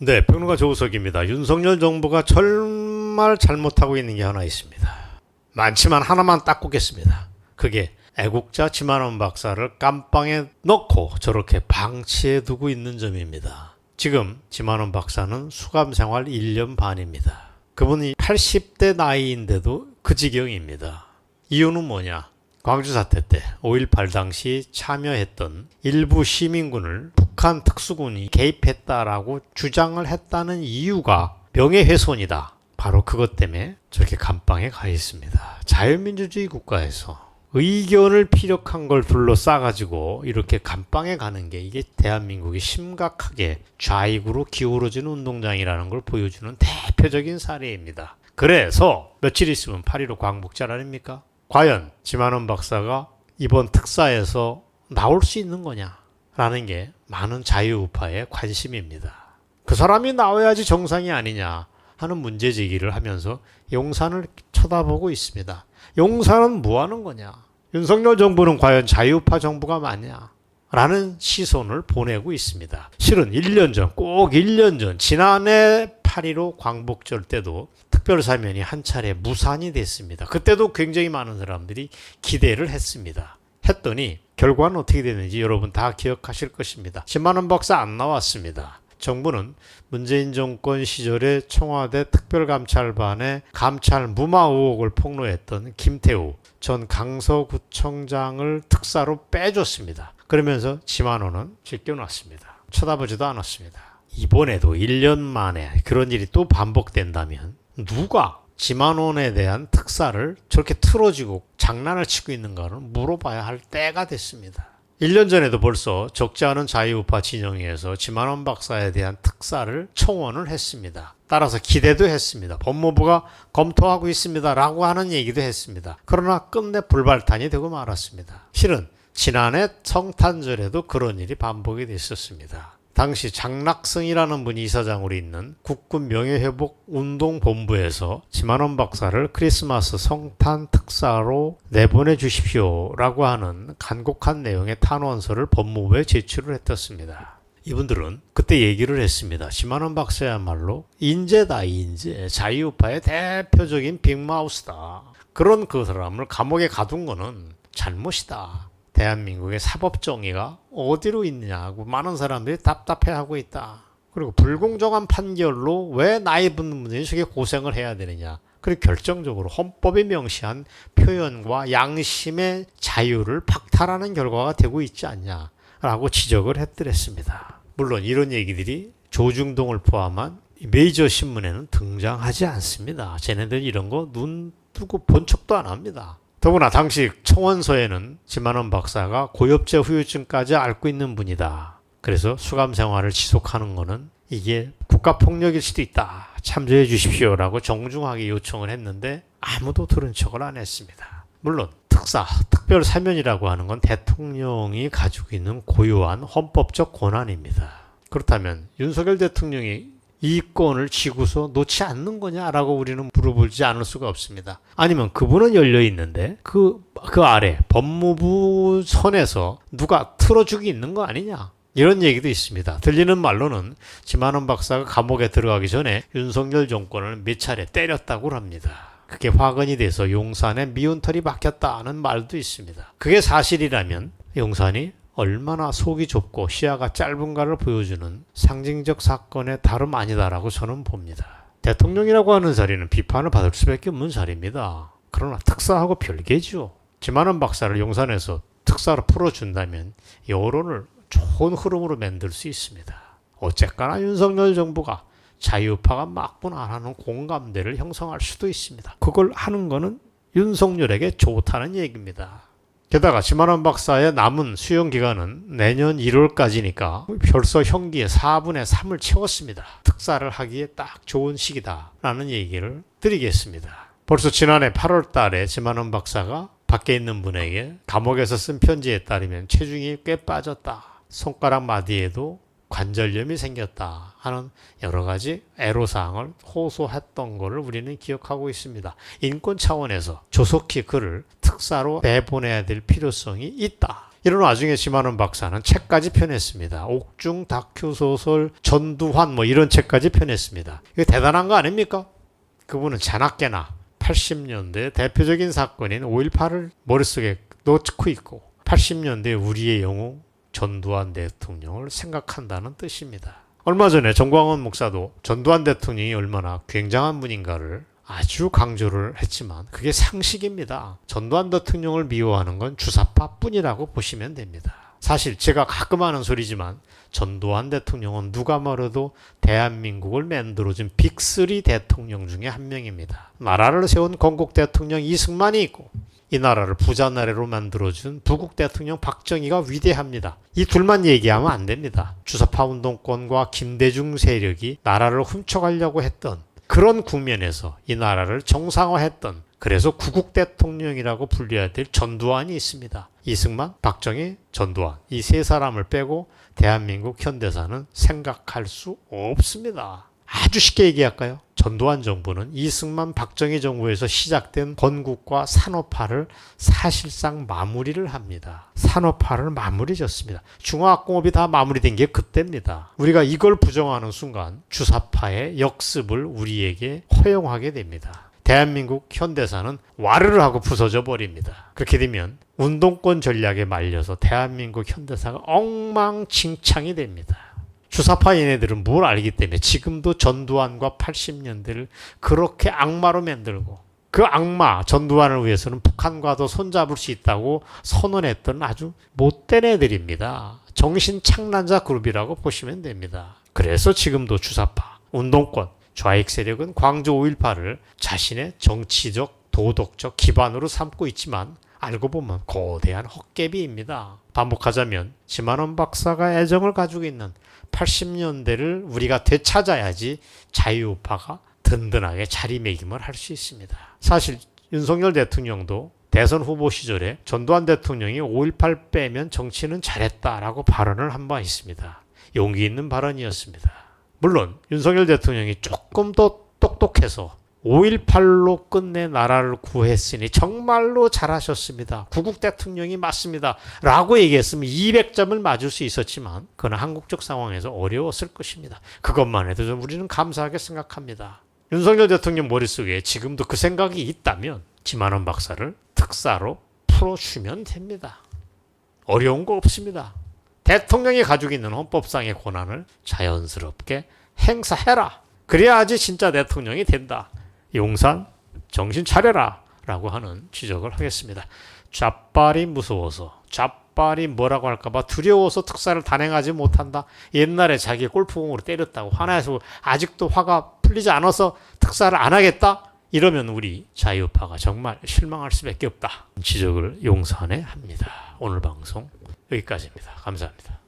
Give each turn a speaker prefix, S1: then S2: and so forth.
S1: 네, 평론가 조우석입니다. 윤석열 정부가 정말 잘못하고 있는 게 하나 있습니다. 많지만 하나만 딱 꼽겠습니다. 그게 애국자 지만원 박사를 깜빵에 넣고 저렇게 방치해 두고 있는 점입니다. 지금 지만원 박사는 수감 생활 1년 반입니다. 그분이 80대 나이인데도 그 지경입니다. 이유는 뭐냐? 광주 사태 때 5.18 당시 참여했던 일부 시민군을 북한 특수군이 개입했다라고 주장을 했다는 이유가 명예훼손이다. 바로 그것 때문에 저렇게 감방에 가 있습니다. 자유민주주의 국가에서 의견을 피력한 걸 둘러싸가지고 이렇게 감방에 가는 게 이게 대한민국이 심각하게 좌익으로 기울어진 운동장이라는 걸 보여주는 대표적인 사례입니다. 그래서 며칠 있으면 8.15 광복절 아닙니까? 과연 지만원 박사가 이번 특사에서 나올 수 있는 거냐? 라는 게 많은 자유우파의 관심입니다. 그 사람이 나와야지 정상이 아니냐 하는 문제 제기를 하면서 용산을 쳐다보고 있습니다. 용산은 뭐 하는 거냐? 윤석열 정부는 과연 자유파 정부가 맞냐? 라는 시선을 보내고 있습니다. 실은 1년 전, 꼭 1년 전, 지난해 8.15 광복절 때도 특별사면이 한 차례 무산이 됐습니다. 그때도 굉장히 많은 사람들이 기대를 했습니다. 했더니 결과는 어떻게 됐는지 여러분 다 기억하실 것입니다. 10만원 박사 안 나왔습니다. 정부는 문재인 정권 시절에 청와대 특별감찰반에 감찰 무마 의혹을 폭로했던 김태우 전 강서구청장을 특사로 빼줬습니다. 그러면서 지만호는 제껴놨습니다. 쳐다보지도 않았습니다. 이번에도 1년 만에 그런 일이 또 반복된다면 누가 지만원에 대한 특사를 저렇게 틀어지고 장난을 치고 있는가를 물어봐야 할 때가 됐습니다. 1년 전에도 벌써 적지 않은 자유우파 진영에서 지만원 박사에 대한 특사를 청원을 했습니다. 따라서 기대도 했습니다. 법무부가 검토하고 있습니다. 라고 하는 얘기도 했습니다. 그러나 끝내 불발탄이 되고 말았습니다. 실은 지난해 성탄절에도 그런 일이 반복이 됐었습니다. 당시 장락성이라는 분이 이사장으로 있는 국군 명예회복 운동본부에서 지만원 박사를 크리스마스 성탄 특사로 내보내 주십시오라고 하는 간곡한 내용의 탄원서를 법무부에 제출을 했었습니다. 이분들은 그때 얘기를 했습니다. 지만원 박사야말로 인재다 인재 자유우파의 대표적인 빅마우스다. 그런 그 사람을 감옥에 가둔 거는 잘못이다. 대한민국의 사법 정의가 어디로 있느냐고 많은 사람들이 답답해하고 있다. 그리고 불공정한 판결로 왜 나이 붙는 분들이 고생을 해야 되느냐. 그리고 결정적으로 헌법이 명시한 표현과 양심의 자유를 박탈하는 결과가 되고 있지 않냐라고 지적을 했더랬습니다. 물론 이런 얘기들이 조중동을 포함한 메이저 신문에는 등장하지 않습니다. 쟤네들 이런 거 눈 뜨고 본 척도 안 합니다. 더구나 당시 청원서에는 지만원 박사가 고엽제 후유증까지 앓고 있는 분이다. 그래서 수감 생활을 지속하는 것은 이게 국가폭력일 수도 있다. 참조해 주십시오라고 정중하게 요청을 했는데 아무도 들은 척을 안 했습니다. 물론 특사, 특별 사면이라고 하는 건 대통령이 가지고 있는 고유한 헌법적 권한입니다. 그렇다면 윤석열 대통령이 이 건을 지고서 놓지 않는 거냐라고 우리는 물어보지 않을 수가 없습니다. 아니면 그분은 열려 있는데 그, 그 아래 법무부 선에서 누가 틀어주기 있는 거 아니냐? 이런 얘기도 있습니다. 들리는 말로는 지만원 박사가 감옥에 들어가기 전에 윤석열 정권을 몇 차례 때렸다고 합니다. 그게 화근이 돼서 용산에 미운 털이 박혔다는 말도 있습니다. 그게 사실이라면 용산이 얼마나 속이 좁고 시야가 짧은가를 보여주는 상징적 사건의 다름 아니다라고 저는 봅니다. 대통령이라고 하는 자리는 비판을 받을 수밖에 없는 자리입니다. 그러나 특사하고 별개죠. 지만원 박사를 용산에서 특사로 풀어준다면 여론을 좋은 흐름으로 만들 수 있습니다. 어쨌거나 윤석열 정부가 자유파가 맞구나라는 공감대를 형성할 수도 있습니다. 그걸 하는 거는 윤석열에게 좋다는 얘기입니다. 게다가 지만원 박사의 남은 수용 기간은 내년 1월까지니까 벌써 형기의 4분의 3을 채웠습니다. 특사를 하기에 딱 좋은 시기다라는 얘기를 드리겠습니다. 벌써 지난해 8월 달에 지만원 박사가 밖에 있는 분에게 감옥에서 쓴 편지에 따르면 체중이 꽤 빠졌다. 손가락 마디에도 관절염이 생겼다 하는 여러 가지 애로사항을 호소했던 것을 우리는 기억하고 있습니다. 인권 차원에서 조속히 그를 특사로 내보내야 될 필요성이 있다. 이런 와중에 지만원 박사는 책까지 펴냈습니다. 옥중 다큐 소설 전두환 뭐 이런 책까지 펴냈습니다. 이거 대단한 거 아닙니까? 그분은 자나깨나 80년대 대표적인 사건인 5.18을 머릿속에 넣고 있고 80년대 우리의 영웅 전두환 대통령을 생각한다는 뜻입니다. 얼마 전에 정광훈 목사도 전두환 대통령이 얼마나 굉장한 분인가를 아주 강조를 했지만 그게 상식입니다. 전두환 대통령을 미워하는 건 주사파뿐이라고 보시면 됩니다. 사실 제가 가끔 하는 소리지만 전두환 대통령은 누가 말해도 대한민국을 만들어준 빅3 대통령 중에 한 명입니다. 나라를 세운 건국 대통령 이승만이 있고 이 나라를 부자 나라로 만들어준 부국 대통령 박정희가 위대합니다. 이 둘만 얘기하면 안 됩니다. 주사파 운동권과 김대중 세력이 나라를 훔쳐가려고 했던 그런 국면에서 이 나라를 정상화했던 그래서 구국 대통령이라고 불려야 될 전두환이 있습니다. 이승만, 박정희, 전두환 이 세 사람을 빼고 대한민국 현대사는 생각할 수 없습니다. 아주 쉽게 얘기할까요? 전두환 정부는 이승만 박정희 정부에서 시작된 건국과 산업화를 사실상 마무리를 합니다. 산업화를 마무리 졌습니다. 중화학공업이 다 마무리된 게 그때입니다. 우리가 이걸 부정하는 순간 주사파의 역습을 우리에게 허용하게 됩니다. 대한민국 현대사는 와르르 하고 부서져 버립니다. 그렇게 되면 운동권 전략에 말려서 대한민국 현대사가 엉망진창이 됩니다. 주사파 얘네들은 뭘 알기 때문에 지금도 전두환과 80년대를 그렇게 악마로 만들고 그 악마 전두환을 위해서는 북한과도 손잡을 수 있다고 선언했던 아주 못된 애들입니다. 정신 착란자 그룹이라고 보시면 됩니다. 그래서 지금도 주사파, 운동권, 좌익 세력은 광주 5.18을 자신의 정치적, 도덕적 기반으로 삼고 있지만 알고 보면 거대한 헛개비입니다. 반복하자면 지만원 박사가 애정을 가지고 있는 80년대를 우리가 되찾아야지 자유우파가 든든하게 자리매김을 할 수 있습니다. 사실 윤석열 대통령도 대선 후보 시절에 전두환 대통령이 5.18 빼면 정치는 잘했다라고 발언을 한 바 있습니다. 용기 있는 발언이었습니다. 물론 윤석열 대통령이 조금 더 똑똑해서 5.18로 끝내 나라를 구했으니 정말로 잘하셨습니다. 구국 대통령이 맞습니다. 라고 얘기했으면 200점을 맞을 수 있었지만 그는 한국적 상황에서 어려웠을 것입니다. 그것만 해도 좀 우리는 감사하게 생각합니다. 윤석열 대통령 머릿속에 지금도 그 생각이 있다면 지만원 박사를 특사로 풀어주면 됩니다. 어려운 거 없습니다. 대통령이 가지고 있는 헌법상의 권한을 자연스럽게 행사해라. 그래야지 진짜 대통령이 된다. 용산 정신 차려라 라고 하는 지적을 하겠습니다. 좌빨이 무서워서 좌빨이 뭐라고 할까봐 두려워서 특사를 단행하지 못한다. 옛날에 자기 골프공으로 때렸다고 화나서 아직도 화가 풀리지 않아서 특사를 안 하겠다. 이러면 우리 자유파가 정말 실망할 수밖에 없다. 지적을 용산에 합니다. 오늘 방송 여기까지입니다. 감사합니다.